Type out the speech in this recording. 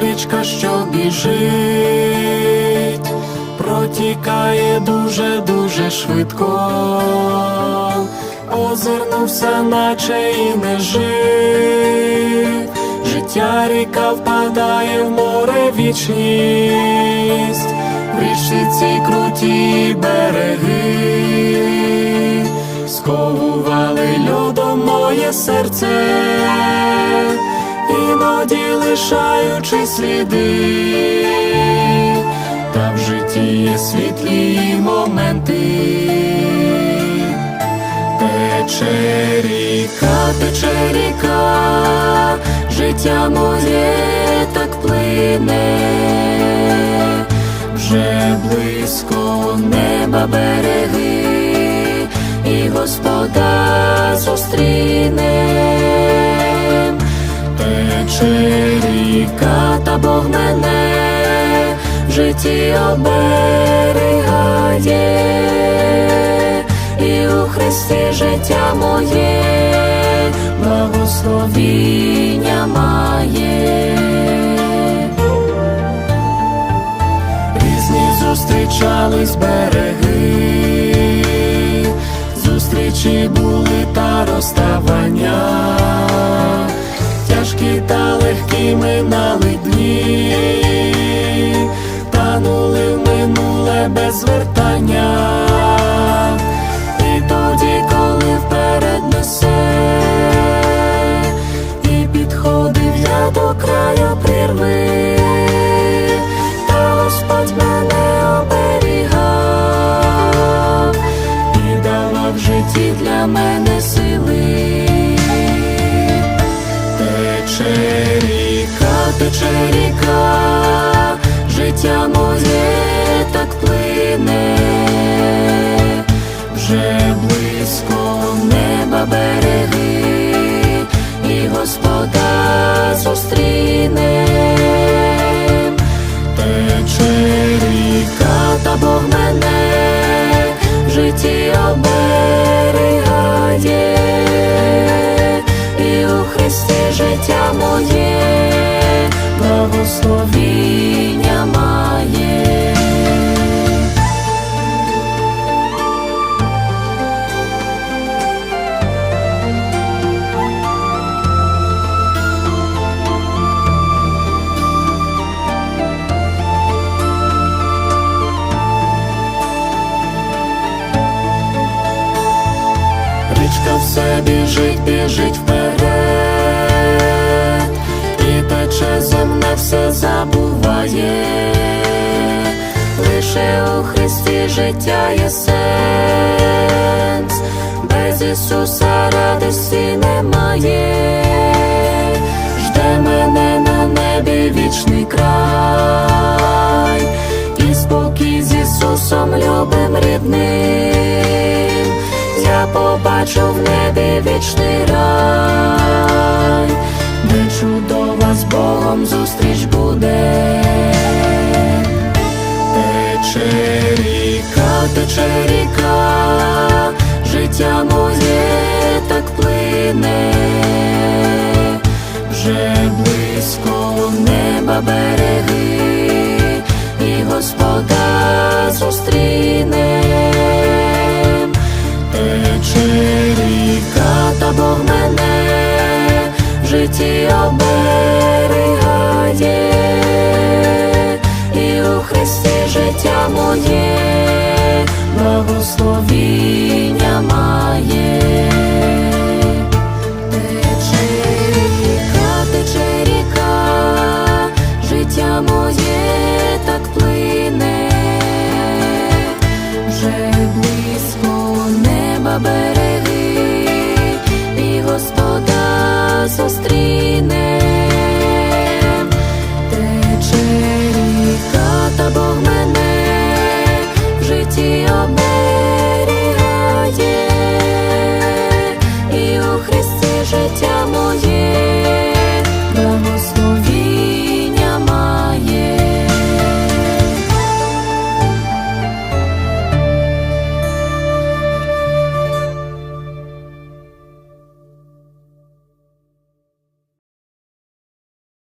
річка, що біжить, протікає дуже, дуже швидко, озирнувся, наче і не жив. Життя ріка впадає в море вічність, в річці ці круті береги, сковували льодом моє серце, іноді лишаючи сліди, та в житті є світлі моменти. Тече ріка, тече ріка, життя моє так плине, вже близько неба береги, тече ріка, та Бог мене в житті оберігає і у Христі життя моє, благословіння має. Різні зустрічались береги, зустрічі були та розставання, та легкі минали дні, танули в минуле без звертання. Тече ріка, тече ріка, життя моє так плине, вже близько благословіння має. Річка все біжить, біжить вперед, земне все забуває, лише у Христі життя є сенс, без Ісуса радості немає, жде мене на небі вічний край, і спокій з Ісусом любим рідним. Я побачу в небі вічний рай, чудова Богом зустріч буде. Тече ріка, тече ріка, життя життя моє,